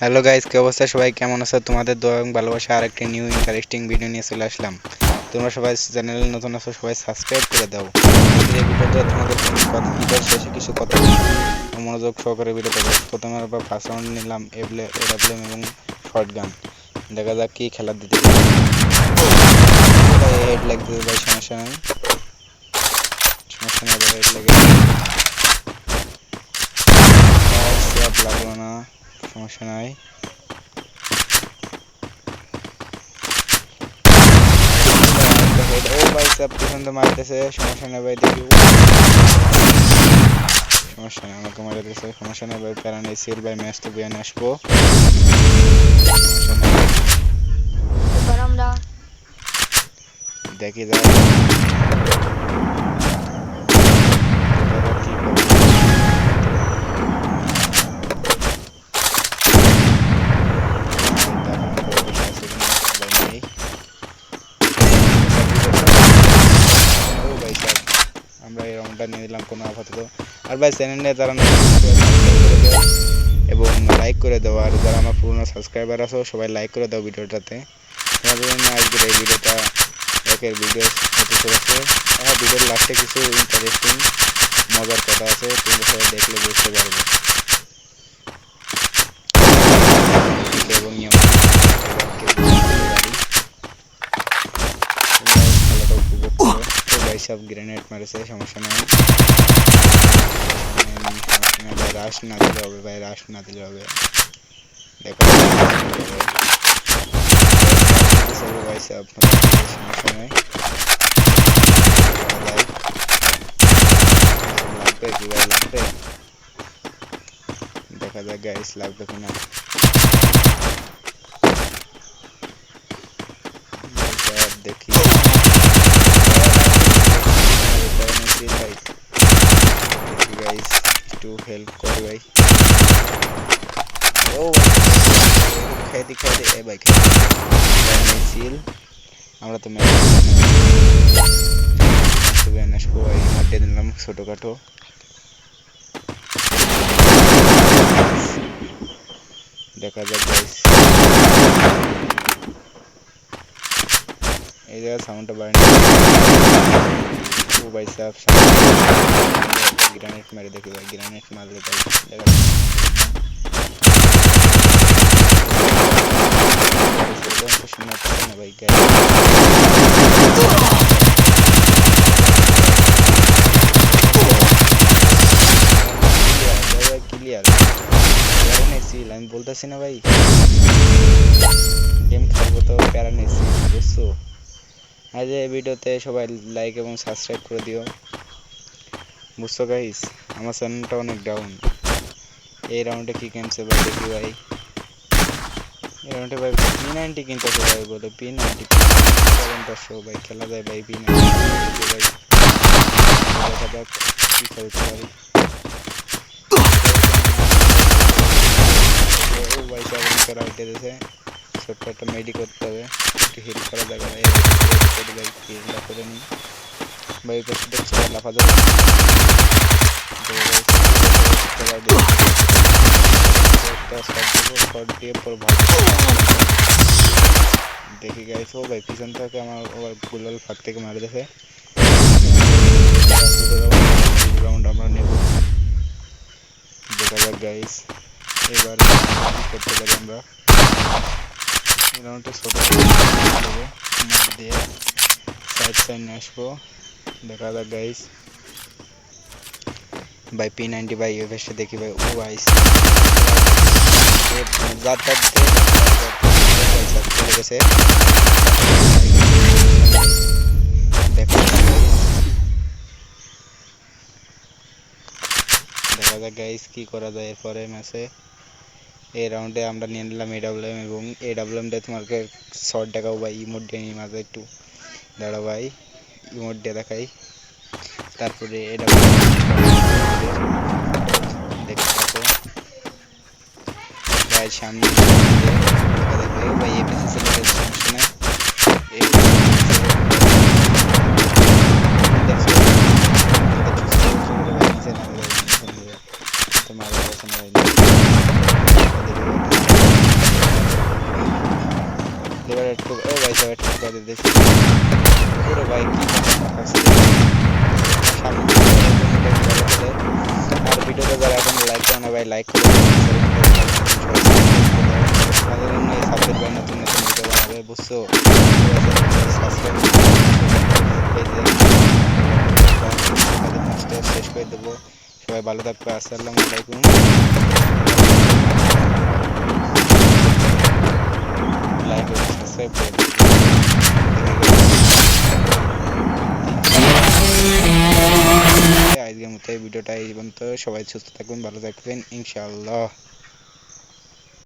Hello guys কি অবস্থা? সবাই কেমন আছো? তোমাদের দোয়া এবং ভালোবাসা আর একটি নিউ ইন্টারেস্টিং ভিডিও নিয়ে চলে আসলাম। তোমরা সবাই চ্যানেলে নতুন আছো, সবাই সাবস্ক্রাইব করে দাও। এই ভিডিওটা তোমাদের কথা শেষে কিছু কথা মনোযোগ সহকারে ভিডিওটা প্রথমে আমরা ফার্স্ট রাউন্ড নিলাম এবলে এরাবলেম এবং শর্ট গান দেখা যাক কি খেলা দিতে হেড লাগ দিতে ভাই সমস্যা নেই। সমস্যা নেই হেড লেগে সমস্যা নাই ও ভাই সব পিছন তো মারতেছে সমস্যা নেই ভাই দেখি সমস্যা নেই আমাকে মারা দিতেছে সমস্যা নেই ভাই প্যারা নেই সেল ভাই ম্যাচ তো বিয়ানে আসব সমস্যা নেই এবার আমরা দেখি যাও কি করব আমরা নিয়ে দিলাম কোনো আপাতত। আর ভাই চ্যানেলে যারা করে দাও। এবং লাইক করে দেওয়া আর যারা আমার পুরনো সাবস্ক্রাইবার আছো, সবাই লাইক করে দাও ভিডিওটাতে। আজকের এই ভিডিওটা একের ভিডিও হতে চলেছে। হ্যাঁ ভিডিওর লাস্টে কিছু ইন্টারেস্টিং মজার কথা আছে, তোমরা সবাই দেখলে। সব গ্রেনেড মেরেছে সমস্যা নেই সমস্যা নেই ভাই রাশ না দিলে হবে ভাই রাশ না দিলে হবে দেখো চলো ভাই সব সমস্যা নেই ভাই লাগবে কি ভাই লাগবে দেখা যাক গাইস লাগবে কিনা এবার দেখি ভাই দেখি গাইস একটু হেল্প করো ভাই। ও, খেতে খেতে, এ ভাই সিল আমরা তো আসব এই মাঠে দিলাম ছোটোখাটো। দেখা যাক এই জায়গায় সাউন্ডটা বাড়ে ও ভাই সাহেব গ্রানেট মেরে দেখি ভাই গ্রানেট মারলে তাই দেখা যাচ্ছে শোনা পাচ্ছে না ভাই ক্লিয়ার সিল আমি বলতেছি না ভাই গেম খেলব তো প্যারা নিচ্ছি বুঝছ আজ এই ভিডিওতে সবাই লাইক এবং সাবস্ক্রাইব করে দিও। বুঝছ গাইস আমার চ্যানেলটা অনেক ডাউন এই রাউন্ডে কি কিনছে ভাই দেখি ভাই? এই রাউন্ডে ভাই পি নাইনটি কিনতেছে ভাই বলে। পি নাইনটি দশশো ভাই, খেলা যায় ভাই পি নাইনটি ভাই দেখা যাক কি খেলতে পারি। ভাই সেভেন করা উঠে ছোট্ট একটা মেডি করতে হবে। একটু হেল্প করা যাবে ভাই হিলটা করে নিই। ভাই পাশে লাফা যাবে দেখি গাইছ ও ভাই পিছন থেকে আমার ওভার গুলাল ফাঁক থেকে মারে দেখে। রাউন্ড আমরা নেব। দেখা যাক গাইস এবার করতে পারি আমরা। এই রাউন্ডটা ছোট দেবো মার দিয়ে সাইড সাইড নিয়ে আসব দেখা যাক গাইস ভাই পি নাইনটি ভাই এভাবে দেখি ভাই ও আইস যাতায়াত চলে গেছে দেখা দেখা যাক গাইস কি করা যায় এরপরে ম্যাচে এই রাউন্ডে আমরা নিয়ে নিলাম এডাব্লিউএম এবং এডাব্লিউএমটা তোমাকে শর্ট দেখাও ভাই ইমোট দিয়ে নিই মাঝে একটু। দাঁড়াও ভাই ইমোট দিয়ে দেখাই। তারপরে এডাব্লিউএম দেখতে সামনে ভাই এই পেছে চলে গেছে সমস্যা নেই এই দেখছ নিচে নামে যাবে নিচে নামে যাবে তো মারা গেছে না ভাই সবাই ঠিক করে দেখি ওরে ভাই কি আছে সামনে থেকে মোটামুটি আর ভিডিওতে যারা এখন লাইক করে ভাই লাইক করে। তাদের জন্য এই সাবজেক্ট ভাই নতুন নতুন ভিডিও বানাবে বুঝছ শেষ করে দেবো সবাই ভালো থাকবে আসসালামু আলাইকুম লাইক সাবস্ক্রাইব করে আজকের মতো এই ভিডিওটা এই পর্যন্ত। সবাই সুস্থ থাকবেন ভালো থাকবেন ইনশাআল্লাহ।